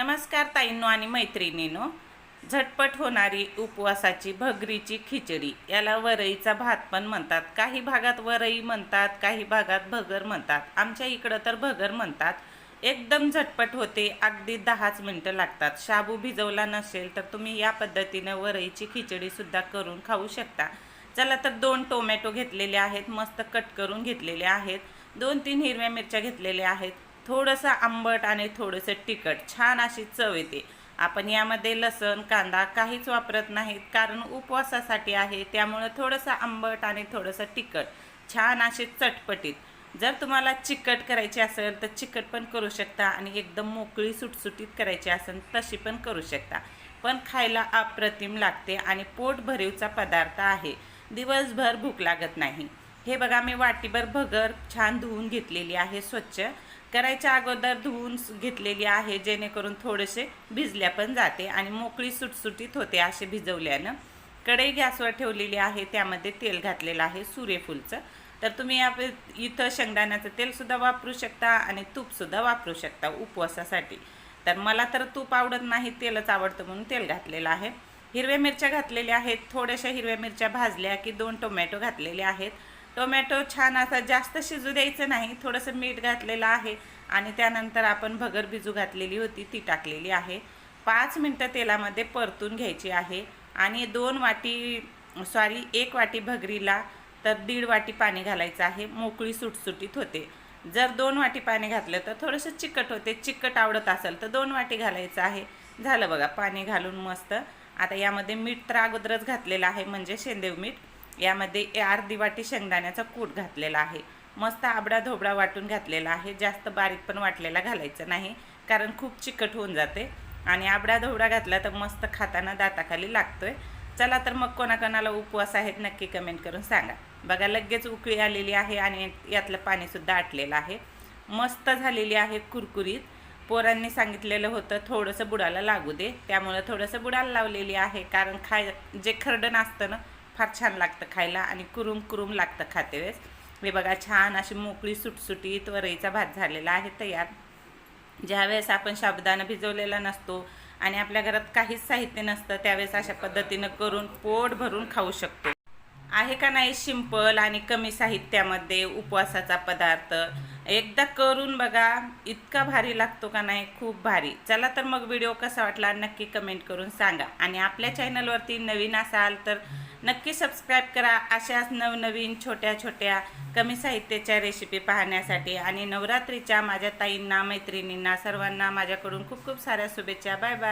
नमस्कार ताईंनो आणि मैत्रिणीनो. झटपट होणारी उपवासाची भगरीची खिचडी याला वरईचा भात पण म्हणतात. काही भागात वरई म्हणतात काही भागात भगर म्हणतात. आमच्या इकडं तर भगर म्हणतात. एकदम झटपट होते अगदी दहाच मिनटं लागतात. शाबू भिजवला नसेल तर तुम्ही या पद्धतीनं वरईची खिचडीसुद्धा करून खाऊ शकता. चला तर दोन टोमॅटो घेतलेले आहेत मस्त कट करून घेतलेले आहेत. दोन तीन हिरव्या मिरच्या घेतलेल्या आहेत. थोडंसं आंबट आणि थोडंसं तिखट छान अशी चव येते. आपण यामध्ये लसण कांदा काहीच वापरत नाहीत कारण उपवासासाठी आहे त्यामुळं थोडंसं आंबट आणि थोडंसं तिखट छान असे चटपटीत. जर तुम्हाला चिकट करायची असेल तर चिकट पण करू शकता आणि एकदम मोकळी सुटसुटीत करायची असेल तशी पण करू शकता. पण खायला अप्रतिम लागते आणि पोट भरीवचा पदार्थ आहे. दिवसभर भूक लागत नाही. हे बघा मी वाटीभर भगर छान धुवून घेतलेली आहे स्वच्छ. करायच्या अगोदर धुवून घेतलेली आहे जेणेकरून थोडेसे भिजल्या पण जाते आणि मोकळी सुटसुटीत होते असे भिजवल्यानं. कढई गॅसवर ठेवलेली आहे त्यामध्ये तेल घातलेलं आहे सूर्यफूलचं. तर तुम्ही या इथं शेंगदाण्याचं तेलसुद्धा वापरू शकता आणि तूपसुद्धा वापरू शकता उपवासासाठी. तर मला तर तूप आवडत नाही तेलच आवडतं म्हणून तेल घातलेलं आहे. हिरव्या मिरच्या घातलेल्या आहेत थोड्याशा हिरव्या मिरच्या भाजल्या की दोन टोमॅटो घातलेले आहेत. टोमॅटो छान असा जास्त शिजू द्यायचं नाही थोडंसं मीठ घातलेलं आहे आणि त्यानंतर आपण भगर भिजू घातलेली होती ती टाकलेली आहे. पाच मिनटं तेलामध्ये परतून घ्यायची आहे आणि दोन वाटी सॉरी एक वाटी भगरीला तर दीड वाटी पाणी घालायचं आहे मोकळी सुटसुटीत होते. जर दोन वाटी पाणी घातलं तर थोडंसं चिकट होते चिकट आवडत असेल तर दोन वाटी घालायचं आहे. झालं बघा पाणी घालून मस्त. आता यामध्ये मीठ तर अगोदरच घातलेलं आहे म्हणजे शेंदेव मीठ. यामध्ये ए- अर्धी वाटी शेंगदाण्याचा कूट घातलेला आहे. मस्त आबडा धोबडा वाटून घातलेला आहे. जास्त बारीक पण वाटलेला घालायचं नाही कारण खूप चिकट होऊन जाते. आणि आबडा धोबडा घातला तर मस्त खाताना दाताखाली लागतोय. चला तर मग कोणाकोणाला उपवास आहेत नक्की कमेंट करून सांगा. बघा लगेच उकळी आलेली आहे आणि यातलं पाणीसुद्धा आटलेलं आहे. मस्त झालेली आहे कुरकुरीत. पोरांनी सांगितलेलं होतं थोडंसं बुडाला लागू दे. त्यामुळं थोडंसं बुडाला लावलेली आहे कारण खाय जे खरडण असतं ना फार छान लागतं खायला आणि कुरुम कुरुम लागतं खाते वेळेस मी बघा छान अशी मोकळी सुटसुटीत वरईचा भात झालेला आहे तयार. ज्यावेळेस आपण साबुदाणा भिजवलेला नसतो आणि आपल्या घरात काहीच साहित्य नसतं त्यावेळेस अशा पद्धतीनं करून पोट भरून खाऊ शकतो. आहे का नाही सिंपल आणि कमी साहित्यामध्ये उपवासाचा पदार्थ? एकदा करून बघा इतका भारी लागतो का नाही? खूप भारी. चला तर मग व्हिडिओ कसा वाटला नक्की कमेंट करून सांगा. आणि आपल्या चॅनलवरती नवीन असाल तर नक्की सबस्क्राईब करा. अशाच नवनवीन छोट्या छोट्या कमी साहित्याच्या रेसिपी पाहण्यासाठी आणि नवरात्रीच्या माझ्या ताईंना मैत्रिणींना सर्वांना माझ्याकडून खूप खूप साऱ्या शुभेच्छा. Bye bye.